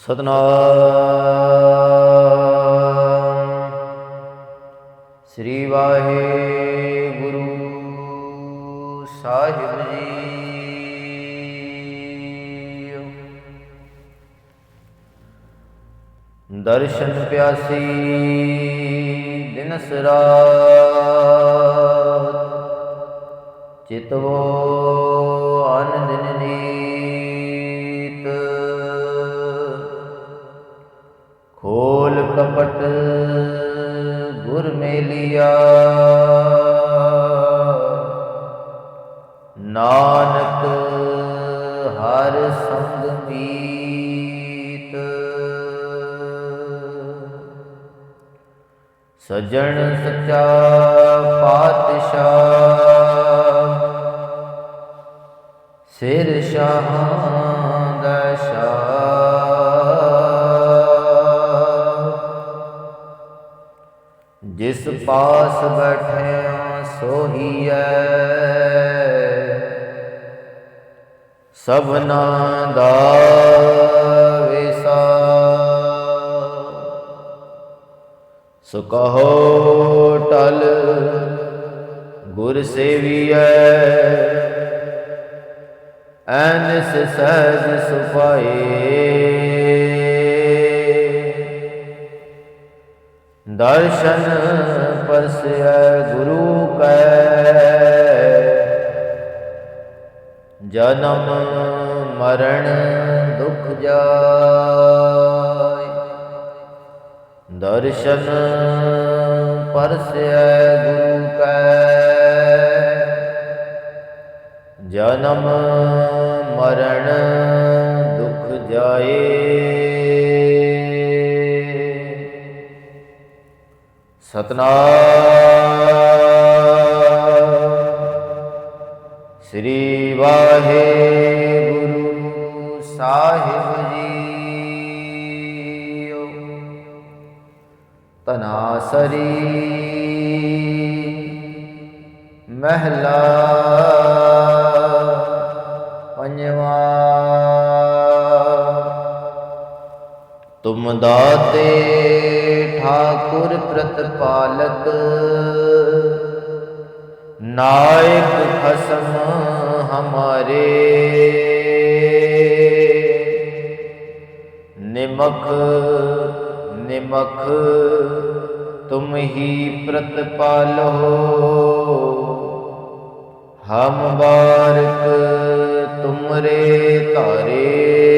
ਸਤਨਾਮ। ਸ੍ਰੀ ਵਾਹਿਗੁਰੂ ਸਾਹਿਬ ਜੀ। ਦਰਸ਼ਨ ਪਿਆਸੀ ਦਿਨਸ ਰਾਤ ਚਿਤਵੋ ਅਨ ਦਿਨ ਕਪਟ ਗੁਰ ਮੇਲਿਆ। ਨਾਨਕ ਹਰ ਸੰਗ ਮੀਤ। ਸਜਣ ਸੱਚਾ ਪਾਤਸ਼ਾਹ। ਸਿਰ ਸ਼ਾਹਾਂ ਪਾਸ ਬੈਠਿਆ ਸੋਹੀਐ। ਸਭਨਾ ਦਾ ਵਿਸਾ ਸੋ ਕਹੋ ਟਲ ਗੁਰ ਸੇਵੀਐ। ਐਨਸ ਸਹਿਜ ਸੁਪਾਏ ਦਰਸ਼ਨ ਪਰਸੈ ਗੁਰੂ ਕੈ। ਜਨਮ ਮਰਨ ਦੁਖ ਜਾਇ ਦਰਸ਼ਨ ਪਰਸੈ ਗੁਰੂ ਕੈ। ਜਨਮ ਮਰਨ ਦੁਖ ਜਾਏ। ਸਤਨਾਮ। ਸ੍ਰੀ ਵਾਹਿਗੁਰੂ ਸਾਹਿਬ ਜੀਓ। ਤਨਾਸਰੀ ਮਹਿਲਾ ਪੰਜਵਾ। ਤੁਮ ਦਾਤੇ ਠਾਕੁਰ ਪ੍ਰਤਪਾਲਕ। ਨਾਇਕ ਖਸਮ ਹਮਾਰੇ। ਨਿਮਖ ਨਿਮਖ ਤੁਮ ਹੀ ਪ੍ਰਤਪਾਲੋ। ਹਮ ਬਾਰਕ ਤੁਮਰੇ ਧਾਰੇ।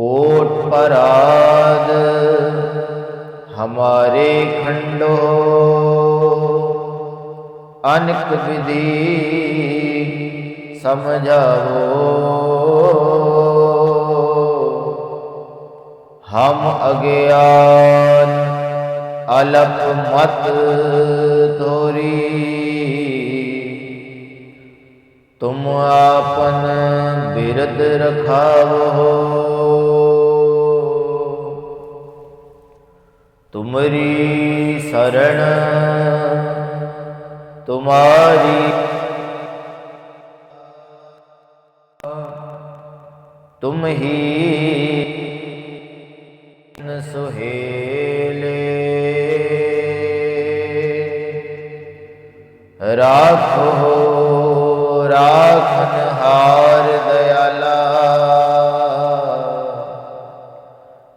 कोट पराद हमारे खंडो अनक विधि समझाओ हम अज्ञान अलप मत तोरी तुम आपन बिरद रखावो ਮਰੀ ਸਰਣ ਤੁਮਾਰੀ ਤੁਮ ਹੀ ਸੁਹੇਲੇ। ਰਾਖੋ ਰਾਖਨ ਹਾਰ ਦਇਆਲਾ।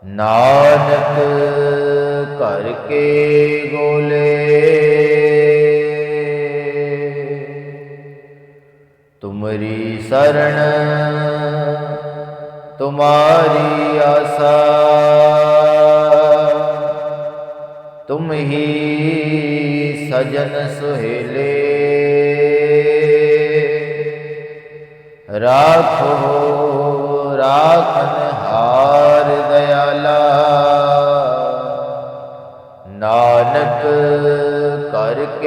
ਨਾ ਕੇ ਗੋਲੇ ਤੁਮਰੀ ਸਰਣ ਤੁਮਾਰੀ ਆਸਾ। ਤੁਮ ਹੀ ਸਜਨ ਸੁਹੇਲੇ। ਰਾਖੋ ਰਾਖਨ ਨਾਨਕ ਕਰ